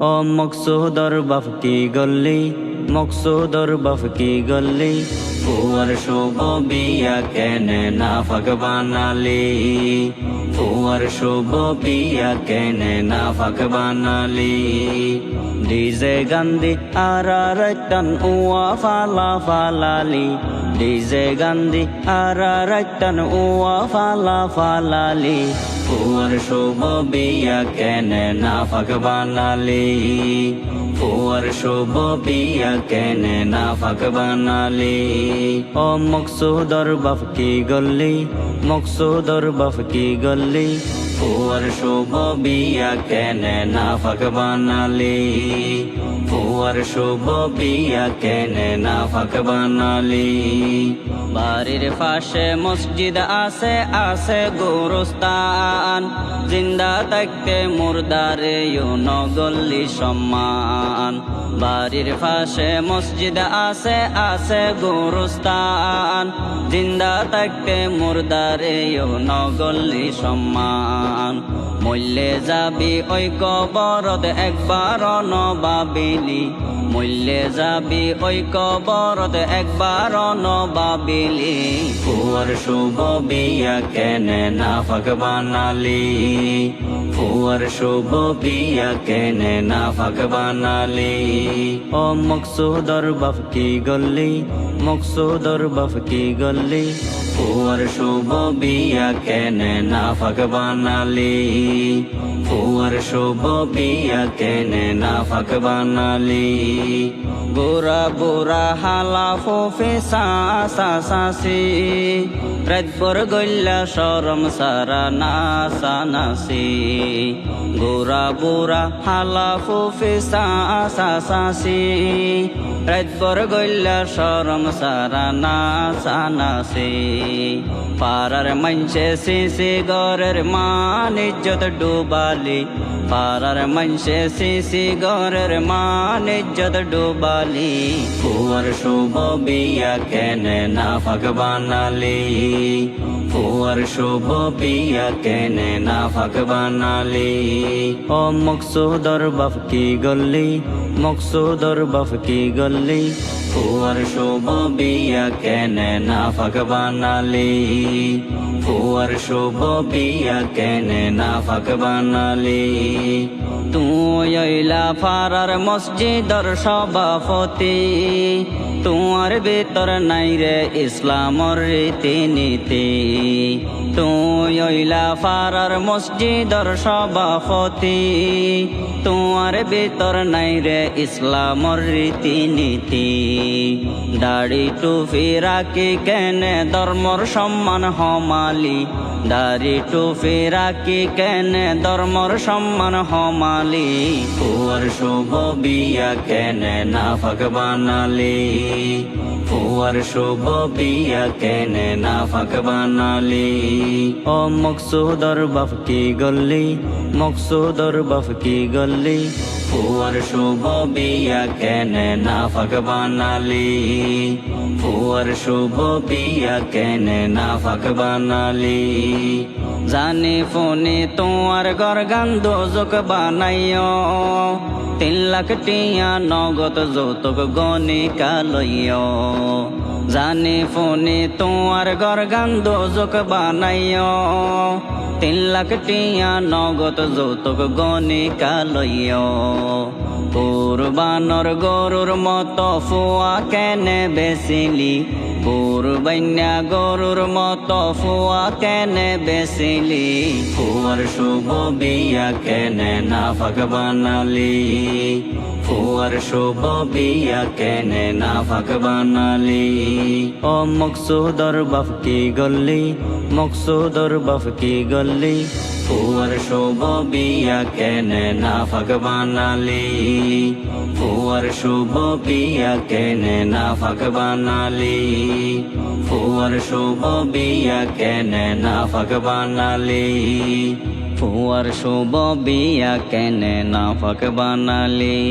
ও মকসুদর বাপ কি গল্লি মকসুদর বাপ কি গল্লি ফুয়ার শুভ বিয়া কেনে না ফাক বানালি? ফুয়ার শুভ বিয়া কেনে না ফাক বানালি? ডিজে গান্ধি আর রতন উয়া ফালা ফালালি। ডিজে গান্ধি আর রতন উয়া ফালা ফালালি। ফুয়ার শোভ বিয়া কেনে না বানালি ফুয়ার শোভ বিয়া কেনে না বানালি ও মকসুদর কি গল্লি মকসুদর কি গল্লি ফুয়ার শুভ বিয়া কেনে না ফাক বানালি? ফুয়ার শুভ বিয়া কেনে না ফাক বানালি? বাড়ির পাশে মসজিদ আছে আছে গোরস্তান জিন্দা থাকতে মুর্দারে নগল্লি সম্মান। বাড়ির পাশে মসজিদ আছে আছে গোরস্তান জিন্দা থাকতে মুর্দারে নগল্লি সম্মান। মূল্যে যাবি ওই কবরত একবার নবাবিলি। মূল্যে যাবি ওই কবরত একবার নবাবিলি। ফুয়ার শুভ বিয়া কেনে না ফাক বানালি? ফুয়ার শুভ বিয়া কেনে না ফাক বানালি? ও মকসুদর বাপ কি গল্লি মকসুদর বাপ কি গল্লি ফুয়ার শুভ বিয়া কেনে না ফাক বানালি, ফুয়ার শুভ বিয়া কেনে না ফাক বানালি। গোরা বোরা হালা ফোফে সাসি রাতভর গল্লা সরম সারা নাসা নাসি। গোরা বোরা হালা ফোফে সাসি রাতভর গল্লা সরম সারা নাসা নাসি। পারার মঞ্চে সিসি গরের মান ইজ্জত ডুবালি পারার মঞ্চে সিসি গরের মান ইজ্জত ডুবালি ফুয়ার শুভ বিয়া কেনে না ফাক বানালি ফুয়ার শুভ বিয়া কেনে না ফাক বানালি ও মকসুদর বাপ কি গল্লি মকসুদর বাপ কি গল্লি ফুয়ার শুভ বিয়া কেনে না ফাক ফুয়ার শুভ বিয়া কেনে না ফাক তুই ফারার মসজিদর সভাপতি। তোমার ভিতর নাই রে ইসলামর রীতি নীতি তুই অইলা ফারার মসজিদর সভাপতি। তোমার ভিতর নাই রে ইসলামর রীতি নীতি দাড়ি টুফি রাখি কেনে ধর্মর সম্মান হমালি। দাড়ি টুফি রাখি কেনে ধর্মর সম্মান হমালি। ফুয়ার শুভ বিয়া কেনে না ফাক ফুয়ার শুভ বিয়া কেনে না ফাঁক বানালি। ও মকসুদর বাপ কি গল্লি মকসুদর বাপ কি গল্লি ফুয়ার শুভ বিয়া কেনে না ফাক বানালি? ফুয়ার শুভ বিয়া কেনে না ফাক জানি ফোনে তোমার গর গান্ধ যোগ বানাইও। তিন লাখ টিয়া নগদ যৌতুক গনি কালইও জানি ফোনে তোমার গর গান্ধ যোগ বানাইও। তিন লাখ টিয়া নগদ যৌতুক গণিকা কালইও কুরবানর গরুর মতো ফুয়া কেনে বেসিলি? কুরবান্যা গরুর মতো ফুয়া কেনে বেসিলি? ফুয়ার শুভ বিয়া কেনে না ফাক বানালি? ফুয়ার শুভ বিয়া কেনে না ফাক বানালি? ও মকসুদর বাপ কি গল্লি বাপ কি গল্লি ফুয়ার শুভ বিয়া কেনে না বানালি ফুয়ার শুভ বিয়া কেনে না বানালি ফুয়ার শুভ বিয়া কেনে না বানালি ফুয়ার শুভ বিয়া কেনে না বানালি